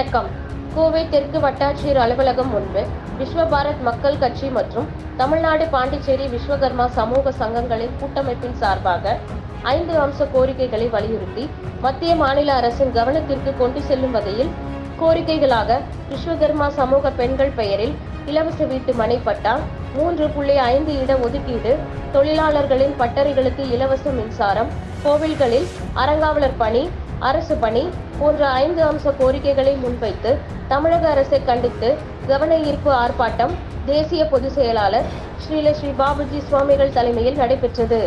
வணக்கம். கோவை தெற்கு வட்டாட்சியர் அலுவலகம் முன்பு விஸ்வபாரத் மக்கள் கட்சி மற்றும் தமிழ்நாடு பாண்டிச்சேரி விஸ்வகர்மா சமூக சங்கங்களின் கூட்டமைப்பின் சார்பாக ஐந்து அம்ச கோரிக்கைகளை வலியுறுத்தி மத்திய மாநில அரசின் கவனத்திற்கு கொண்டு செல்லும் வகையில் கோரிக்கைகளாக விஸ்வகர்மா சமூக பெண்கள் பெயரில் இலவச வீட்டு மனை பட்டா மூன்று புள்ளி ஐந்து இட ஒதுக்கீடு தொழிலாளர்களின் பட்டறைகளுக்கு இலவச மின்சாரம் கோவில்களில் அறங்காவலர் பணி அரசு பணி போன்ற ஐந்து அம்ச கோரிக்கைகளை முன்வைத்து தமிழக அரசை கண்டித்து கவன ஈர்ப்பு ஆர்ப்பாட்டம் தேசிய பொதுச் செயலாளர் ஸ்ரீலஸ்ரீ பாபுஜி சுவாமிகள் தலைமையில் நடைபெற்றது.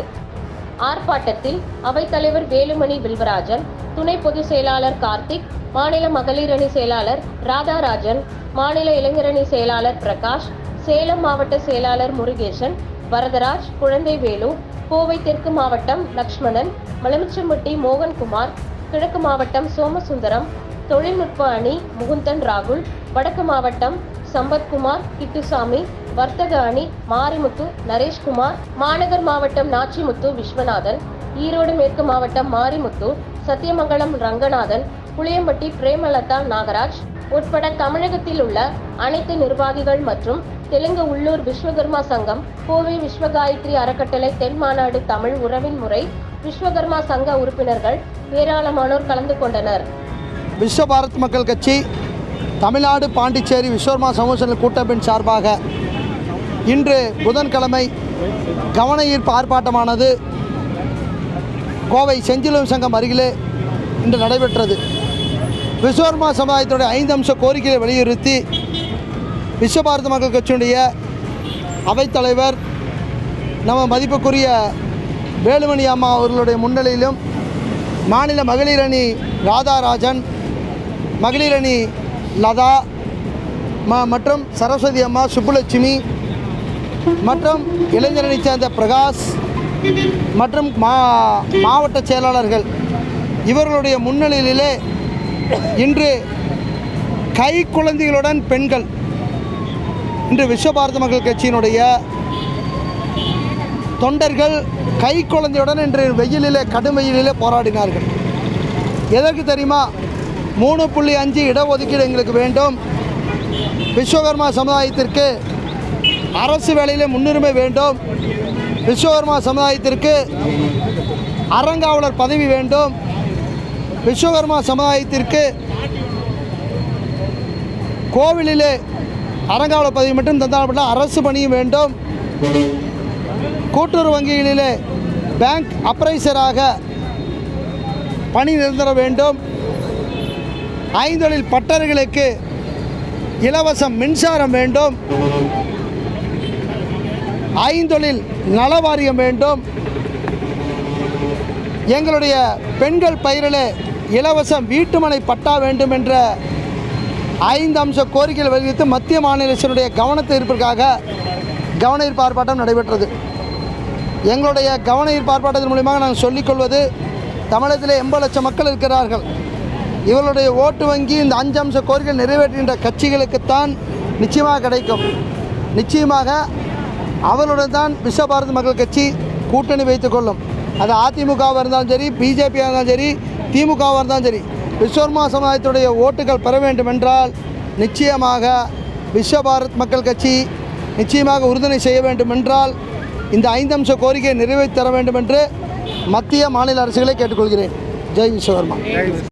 ஆர்ப்பாட்டத்தில் அவைத்தலைவர் வேலுமணி வில்வராஜன் துணை பொதுச் செயலாளர் கார்த்திக் மாநில மகளிர் அணி செயலாளர் ராதாராஜன் மாநில இளைஞரணி செயலாளர் பிரகாஷ் சேலம் மாவட்ட செயலாளர் முருகேசன் வரதராஜ் குழந்தைவேலு கோவை தெற்கு மாவட்டம் லக்ஷ்மணன் மலமிச்சம்பட்டி மோகன்குமார் கிழக்கு மாவட்டம் சோமசுந்தரம் தொழில்நுட்ப அணி முகுந்தன் ராகுல் வடக்கு மாவட்டம் சம்பத்குமார் கிட்டுசாமி வர்த்தக அணி மாரிமுத்து நரேஷ்குமார் மாநகர் மாவட்டம் நாச்சிமுத்து விஸ்வநாதன் ஈரோடு மேற்கு மாவட்டம் மாரிமுத்து சத்தியமங்கலம் ரங்கநாதன் புளியம்பட்டி பிரேமலதா நாகராஜ் உட்பட தமிழகத்தில் உள்ள அனைத்து நிர்வாகிகள் மற்றும் தெலுங்கு உள்ளூர் விஸ்வகர்மா சங்கம் கோவை விஸ்வகாயத்ரி அறக்கட்டளை தென் மாநாடு தமிழ் உறவின் முறை விஸ்வகர்மா சங்க உறுப்பினர்கள் ஏராளமானோர் கலந்து கொண்டனர். விஸ்வ பாரத் மக்கள் கட்சி தமிழ்நாடு பாண்டிச்சேரி விஸ்வகர்மா சமூக கூட்டமைப்பின் சார்பாக இன்று புதன்கிழமை கவன ஈர்ப்பு ஆர்ப்பாட்டமானது கோவை செஞ்சிலுவம் சங்கம் அருகிலே இன்று நடைபெற்றது. விஸ்வர்மா சமுதாயத்துடைய ஐந்து அம்ச கோரிக்கையை வலியுறுத்தி விஸ்வபாரத மக்கள் கட்சியினுடைய அவைத்தலைவர் நம்ம மதிப்புக்குரிய வேலுமணி அம்மா அவர்களுடைய முன்னிலையிலும் மாநில மகளிர் அணி ராதாராஜன் மகளிர் அணி லதா ம மற்றும் சரஸ்வதி அம்மா சுப்புலட்சுமி மற்றும் இளைஞரணி சேர்ந்த பிரகாஷ் மற்றும் மா மாவட்ட செயலாளர்கள். இவர்களுடைய முன்னிலையிலே இன்று கை குழந்தைகளுடன் பெண்கள் இன்று விஸ்வபாரத மக்கள் கட்சியினுடைய தொண்டர்கள் கை குழந்தையுடன் இன்று வெயிலிலே கடும் வெயிலிலே போராடினார்கள். எதற்கு தெரியுமா? மூணு புள்ளி அஞ்சு இடஒதுக்கீடு எங்களுக்கு வேண்டும். விஸ்வகர்மா சமுதாயத்திற்கு அரசு வேலையிலே முன்னுரிமை வேண்டும். விஸ்வகர்மா சமுதாயத்திற்கு அறங்காவலர் பதவி வேண்டும். விஸ்வகர்மா சமுதாயத்திற்கு கோவிலிலே அறங்காவலர் பதவி மட்டும் தந்தால் அரசு பணியும் வேண்டும். கூட்டுறவு வங்கிகளிலே பேங்க் அப்ரைசராக பணி நிரந்தர வேண்டும். ஐந்தொழில் பட்டர்களுக்கு இலவசம் மின்சாரம் வேண்டும். ஐந்தொழில் நல வாரியம் வேண்டும். எங்களுடைய பெண்கள் பயிரிலே இலவசம் வீட்டுமனை பட்டா வேண்டும் என்ற ஐந்து அம்ச கோரிக்கைகள் வலியுறுத்தி மத்திய மாநில அரசினுடைய கவனத்தை இருப்பிற்காக கவன ஈர்ப்பு ஆர்ப்பாட்டம் நடைபெற்றது. எங்களுடைய கவன ஈர்ப்பு ஆர்ப்பாட்டத்தின் மூலியமாக நாங்கள் சொல்லிக்கொள்வது தமிழகத்தில் எண்பது லட்சம் மக்கள் இருக்கிறார்கள். இவர்களுடைய ஓட்டு வங்கி இந்த அஞ்சு அம்ச கோரிக்கை நிறைவேற்றுகின்ற கட்சிகளுக்குத்தான் நிச்சயமாக கிடைக்கும். நிச்சயமாக அவர்களுடன் தான் விஸ்வ பாரத மக்கள் கட்சி கூட்டணி வைத்துக்கொள்ளும் அது அதிமுகவாக இருந்தாலும் சரி பிஜேபியாக இருந்தாலும் சரி திமுகவாக இருந்தாலும் சரி விஸ்வர்மா சமுதாயத்துடைய ஓட்டுகள் பெற வேண்டும் என்றால் நிச்சயமாக விஸ்வபாரத் மக்கள் கட்சி நிச்சயமாக உறுதுணை செய்ய வேண்டும் என்றால் இந்த ஐந்து அம்ச கோரிக்கையை நிறைவேற்றி தர வேண்டும் என்று மத்திய மாநில அரசுகளை கேட்டுக்கொள்கிறேன். ஜெய் விஸ்வகர்மா.